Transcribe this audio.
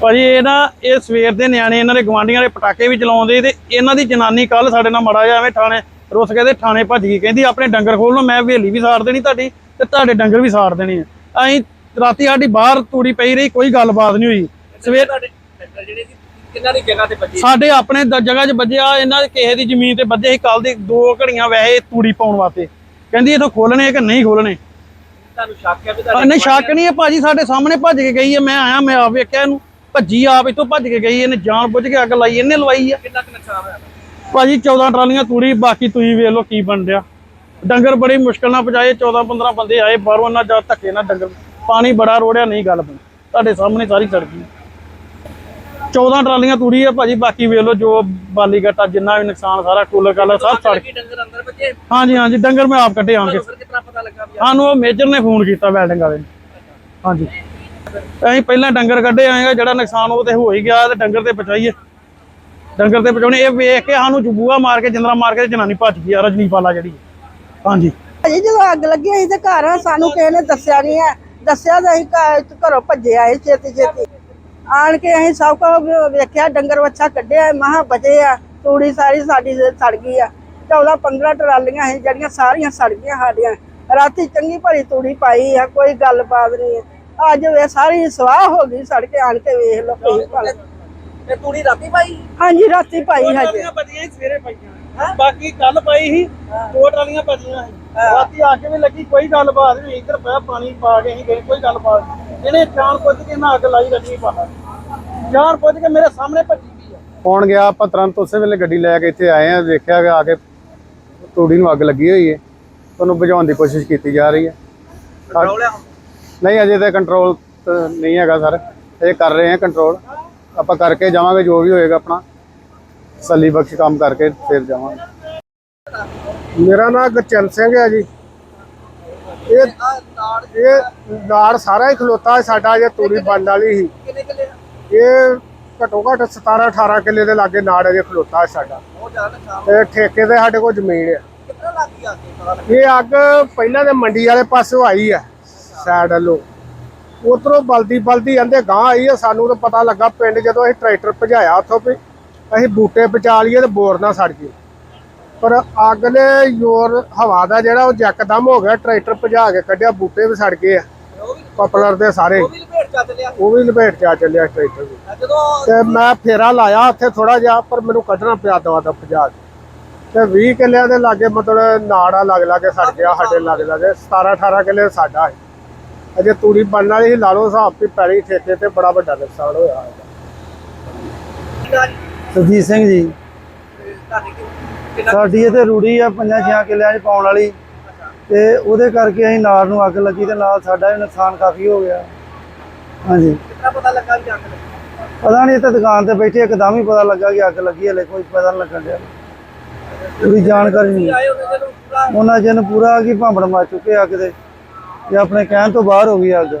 ਭਾਜੀ ਇਹ ਨਾ ਇਹ ਸਵੇਰ ਦੇ ਨਿਆਣੇ ਇਹਨਾਂ ਦੇ ਗਵਾਂਡੀਆਂ ਦੇ ਪਟਾਕੇ ਵੀ ਚਲਾਉਂਦੇ ਤੇ ਇਹਨਾਂ ਦੀ ਜਨਾਨੀ ਕੱਲ ਸਾਡੇ ਨਾਲ ਮੜਾ ਜਾ ਐਵੇਂ ਥਾਣੇ ਰੁੱਸ ਕੇ ਤੇ ਥਾਣੇ ਭੱਜ ਗਈ ਕਹਿੰਦੀ ਆਪਣੇ ਡੰਗਰ ਖੋਲ ਲਓ ਮੈਂ ਹਵੇਲੀ ਵੀ ਸਾੜ ਦੇਣੀ ਤੁਹਾਡੀ ਤੇ ਤੁਹਾਡੇ ਡੰਗਰ ਵੀ ਸਾੜ ਦੇਣੀ ਆ। ਅਸੀਂ ਰਾਤੀ ਸਾਡੀ ਬਾਹਰ ਤੂੜੀ ਪਈ ਰਹੀ ਕੋਈ ਗੱਲਬਾਤ ਨਹੀਂ ਹੋਈ। ਸਵੇਰ ਤੁਹਾਡੇ ਡੰਗਰ ਜਿਹੜੇ ਸੀ ਕਿੰਨਾਂ ਦੀ ਜਗ੍ਹਾ ਤੇ ਬੱਜੇ ਸਾਡੇ ਆਪਣੇ ਜਗ੍ਹਾ 'ਚ ਵੱਜਿਆ ਇਹਨਾਂ ਦੇ ਕਿਸੇ ਦੀ ਜ਼ਮੀਨ ਤੇ ਵੱਜੇ ਸੀ ਕੱਲ ਦੀ ਦੋ ਘੜੀਆਂ ਵੈਸੇ ਤੂੜੀ ਪਾਉਣ ਵਾਸਤੇ। ਕਹਿੰਦੀ ਇਥੋਂ ਖੋਲਣੇ ਕਿ ਨਹੀਂ ਖੋਲਣੇ ਤੁਹਾਨੂੰ ਸ਼ੱਕ ਹੈ ਵੀ ਨਹੀਂ ਸ਼ੱਕ ਨਹੀਂ ਹੈ ਭਾਜੀ ਸਾਡੇ ਸਾਹਮਣੇ ਭੱਜ ਕੇ ਗਈ ਹੈ ਮੈਂ ਆਇਆ ਮੈਂ ਆਪ ਵੇਖਿਆ ਇਹਨੂੰ। ਭੱਜੀ ਆਪ ਇਥੋਂ ਭੱਜ ਕੇ ਗਈ ਇਹਨੇ ਜਾਣ ਬੁੱਝ ਕੇ ਅੱਗ ਲਾਈ ਇਹਨੇ ਲਵਾਈ ਆ। ਕਿੰਨਾ ਕੁ ਨੁਕਸਾਨ ਹੋਇਆ? ਭਾਜੀ 14 ਟਰਾਲੀਆਂ ਤੂੜੀ ਬਾਕੀ ਤੁਸੀਂ ਵੇਖ ਲਓ ਕੀ ਬਣ ਰਿਹਾ ਡੰਗਰ ਬੜੀ ਮੁਸ਼ਕਲ ਨਾਲ ਪਜਾਏ 14 15 ਬੰਦੇ ਆਏ ਬਾਹਰੋਂ ਉਹਨਾਂ ਜਾ ਧੱਕੇ ਨਾਲ ਡੰਗਰ ਪਾਣੀ ਬੜਾ ਰੋੜਿਆ ਨਹੀਂ ਗੱਲ ਬਣੀ। ਤੁਹਾਡੇ ਸਾਹਮਣੇ ਸਾਰੀ ਸੜ ਗਈ। 14 ਟਰਾਲੀਆਂ ਤੂੜੀ ਆ ਭਾਜੀ ਬਾਕੀ ਵੇਖ ਲਓ ਜੋ ਬਾਲੀ ਗੱਟਾ ਜਿੰਨਾ ਵੀ ਨੁਕਸਾਨ ਸਾਰਾ ਕੂਲਰ ਕਾਲਰ ਸਭ ਸੜ ਡੰਗਰ ਅੰਦਰ ਬੱਜੇ ਹਾਂਜੀ ਹਾਂਜੀ ਡੰਗਰ ਮੈਂ ਆਪ ਕੱਢੇ ਆਣ ਕੇ। ਸਾਨੂੰ ਉਹ ਮੇਜਰ ਨੇ ਫੋਨ ਕੀਤਾ ਵੈਲਡਿੰਗ ਵਾਲੇ ਨੇ। ਹਾਂਜੀ। ਅਸੀਂ ਪਹਿਲਾਂ ਡੰਗਰ ਕੱਢੇ ਆਏਗਾ, ਜਿਹੜਾ ਨੁਕਸਾਨ ਉਹ ਤੇ ਹੋ ਹੀ ਗਿਆ, ਤੇ ਡੰਗਰ ਤੇ ਬਚਾਈਏ ਡੰਗਰ ਤੇ ਬਚਾਉਣੇ ਇਹ ਵੇਖ ਕੇ ਸਾਨੂੰ ਜਬੂਆ ਮਾਰ ਕੇ, ਜਿੰਦਰਾ ਮਾਰ ਕੇ ਜਨਾਨੀ ਭੱਜ ਗਈ ਆ, ਰਜਨੀਪਾਲਾ ਜਿਹੜੀ। ਹਾਂਜੀ। ਭਾਜੀ, ਜਦੋਂ ਅੱਗ ਲੱਗੀ ਅਸੀਂ ਤੇ ਘਰ ਆ ਸਾਨੂੰ ਕਿਸੇ ਨੇ ਦੱਸਿਆ ਨਹੀਂ ਹੈ। ਦੱਸਿਆ ਤਾਂ ਅਸੀਂ ਘਰੋਂ ਭੱਜੇ ਆਏ ਛੇਤੀ ਛੇਤੀ ਆਣ ਕੇ ਅਸੀਂ ਸਭ ਕੁਝ ਵੇਖਿਆ, ਡੰਗਰ ਵੱਛਾ ਕੱਢਿਆ, ਮਹਾ ਬਚੇ ਆ, ਤੂੜੀ ਸਾਰੀ ਸਾਡੀ ਸੜ ਗਈ ਆ। 14 15 ਟਰਾਲੀਆਂ ਸੀ, ਜਿਹੜੀਆਂ ਸਾਰੀਆਂ ਸੜ ਗਈਆਂ ਸਾਡੀਆਂ। ਰਾਤੀ ਚੰਗੀ ਭਲੀ ਤੂੜੀ ਪਾਈ ਆ, ਕੋਈ ਗੱਲਬਾਤ ਨਹੀਂ ਹੈ। ਅੱਜ ਵੇ ਸਾਰੀ ਸਵਾਹ ਹੋ ਗਈ ਸੜ ਕੇ ਆਣ ਕੇ ਵੇਖ ਲਓ ਕੀ ਭਲਾ। ਇਹ ਤੂੜੀ ਰਾਤੀ ਪਾਈ? ਹਾਂਜੀ ਰਾਤੀ ਪਾਈ ਹਜੇ। ਸੀ ਸਵੇਰੇ ਪਈਆਂ। ਬਾਕੀ ਕੱਲ ਪਈ ਸੀ ਦੋ ਟਰਾਲੀਆਂ ਬਚੀਆਂ ਸੀ। ਰਾਤੀ ਆ ਕੇ ਵੀ ਲੱਗੀ ਕੋਈ ਗੱਲਬਾਤ ਨਹੀਂ ਇੱਧਰ ਪਿਆ ਪਾਣੀ ਪਾ ਕੇ ਅਸੀਂ ਗਏ ਕੋਈ ਗੱਲਬਾਤ ਇਹਨੇ ਜਾਣ ਪੁੱਜ ਕੇ ਨਾ ਅੱਗ ਲਾਈ ਰਜਨੀਪਾਲਾ ਜਾਣ ਪੁੱਜ ਕੇ ਮੇਰੇ ਸਾਹਮਣੇ ਭੱਜੀ ਗਈ ਆ। ਕੌਣ ਗਿਆ? ਆਪਾਂ ਤੁਰੰਤ ਉਸੇ ਵੇਲੇ ਗੱਡੀ ਲੈ ਕੇ ਇੱਥੇ ਆਏ ਆ ਦੇਖਿਆ ਕਿ ਆ ਕੇ ਤੂੜੀ ਨੂੰ ਅੱਗ ਲੱਗੀ ਹੋਈ ਹੈ। ਉਹਨੂੰ ਬੁਝਾਉਣ ਦੀ ਕੋਸ਼ਿਸ਼ ਕੀਤੀ ਜਾ ਰਹੀ ਹੈ। ਨਹੀਂ, ਅਜੇ ਤਾਂ ਕੰਟਰੋਲ ਨਹੀਂ ਹੈਗਾ ਸਰ ਇਹ ਕਰ ਰਹੇ ਹਾਂ ਕੰਟਰੋਲ ਆਪਾਂ ਕਰਕੇ ਜਾਵਾਂਗੇ, ਜੋ ਵੀ ਹੋਏਗਾ ਆਪਣਾ। ਸੱਲੀ ਬਖਸ਼ ਕੰਮ ਕਰਕੇ ਫਿਰ ਜਾਵਾਂਗੇ। ਮੇਰਾ ਨਾਮ ਗੁਰਚਰਨ ਸਿੰਘ ਹੈ ਜੀ। ਇਹ ਨਾੜ ਇਹ ਨਾੜ ਸਾਰਾ ਹੀ ਖਲੋਤਾ ਹੈ ਸਾਡਾ ਜੇ ਤੂੜੀ ਬੰਦ ਵਾਲੀ ਸੀ ਇਹ ਘੱਟੋ ਘੱਟ 17 18 ਕਿੱਲੇ ਦੇ ਲਾਗੇ ਨਾੜ ਅਜੇ ਖਲੋਤਾ ਹੈ ਸਾਡਾ। ਬਹੁਤ ਤੇ ਠੇਕੇ ਤੇ ਸਾਡੇ ਕੋਲ ਜ਼ਮੀਨ ਹੈ। ਇਹ ਅੱਗ ਪਹਿਲਾਂ ਤੇ ਮੰਡੀ ਵਾਲੇ ਪਾਸੋਂ ਆਈ ਹੈ। ਸਾਈਡ ਵੱਲੋਂ। ਉਧਰੋਂ ਬਲਦੀ ਬਲਦੀ ਆਂਦੇ ਗਾਂ ਆਈ ਹੈ ਸਾਨੂੰ ਤਾਂ ਪਤਾ ਲੱਗਾ ਪਿੰਡ ਜਦੋਂ ਅਸੀਂ ਟਰੈਕਟਰ ਭਜਾਇਆ ਉੱਥੋਂ ਵੀ ਅਸੀਂ ਬੂਟੇ ਬਚਾ ਲਈਏ ਤੇ ਬੋਰ ਨਾ ਸੜ ਗਈ ਪਰ ਅੱਗ ਨੇ ਜ਼ੋਰ ਹਵਾ ਦਾ ਜਿਹੜਾ ਉਹ ਯਕਦਮ ਹੋ ਗਿਆ ਟਰੈਕਟਰ ਭਜਾ ਕੇ ਕੱਢਿਆ ਬੂਟੇ ਵੀ ਸੜ ਗਏ ਆ। ਪਪਲਰ ਦੇ ਸਾਰੇ। ਉਹ ਵੀ ਲਪੇਟ ਚ ਆ ਚੱਲਿਆ। ਟਰੈਕਟਰ ਵੀ। ਤੇ ਮੈਂ ਫੇਰਾ ਲਾਇਆ ਉੱਥੇ ਥੋੜਾ ਜਿਹਾ ਪਰ ਮੈਨੂੰ ਕੱਢਣਾ ਪਿਆ ਦਵਾ ਦਾ ਭਜਾ ਕੇ। ਤੇ 20 ਕਿੱਲਿਆਂ ਦੇ ਲਾਗੇ ਮਤਲਬ ਨਾੜਾ ਲੱਗ ਲਾਗੇ ਸੜ ਗਿਆ ਸਾਡੇ ਲੱਗ ਲਾਗੇ 17 18 ਕਿੱਲੇ ਸਾਡਾ ਹੈ ਅਜੇ ਤੂੜੀ ਬਣਨ ਵਾਲੀ ਸੀ ਲਾ ਲਓ ਹਿਸਾਬ ਵੀ ਪੈਲੀ ਠੇਕੇ ਤੇ ਬੜਾ ਵੱਡਾ ਨੁਕਸਾਨ ਹੋਇਆ ਸੁਰਜੀਤ ਸਿੰਘ ਜੀ। ਸਾਡੀ ਇੱਥੇ ਰੂੜੀ ਆ ਪੰਜਾਂ ਛਿਆਂ ਕਿੱਲਿਆਂ 'ਚ ਪਾਉਣ ਵਾਲੀ। ਤੇ ਉਹਦੇ ਕਰਕੇ ਅਸੀਂ ਨਾਰ ਨੂੰ ਅੱਗ ਲੱਗੀ ਤੇ ਨਾਲ ਸਾਡਾ ਵੀ ਨੁਕਸਾਨ ਕਾਫੀ ਹੋ ਗਿਆ। ਹਾਂਜੀ। ਕਿੰਨਾ ਪਤਾ ਲੱਗਾ ਵੀ ਅੱਗ ਲੱਗੀ? ਪਤਾ ਨਹੀਂ ਇੱਥੇ ਦੁਕਾਨ ਤੇ ਬੈਠੇ ਇੱਕਦਮ ਹੀ ਪਤਾ ਲੱਗਾ ਕਿ ਅੱਗ ਲੱਗੀ ਹਲੇ ਕੋਈ ਪਤਾ ਨਹੀਂ ਲੱਗਣ ਡਿਆ। ਪੂਰੀ ਜਾਣਕਾਰੀ ਨਹੀਂ। ਉਹਨਾਂ ਜਨ ਪੂਰਾ ਕੀ ਭਾਂਬੜ ਮਾ ਚੁੱਕੇ ਅੱਗ ਦੇ। ਇਹ ਆਪਣੇ ਕਹਿਣ ਤੋਂ ਬਾਹਰ ਹੋ ਗਈ ਅੱਗ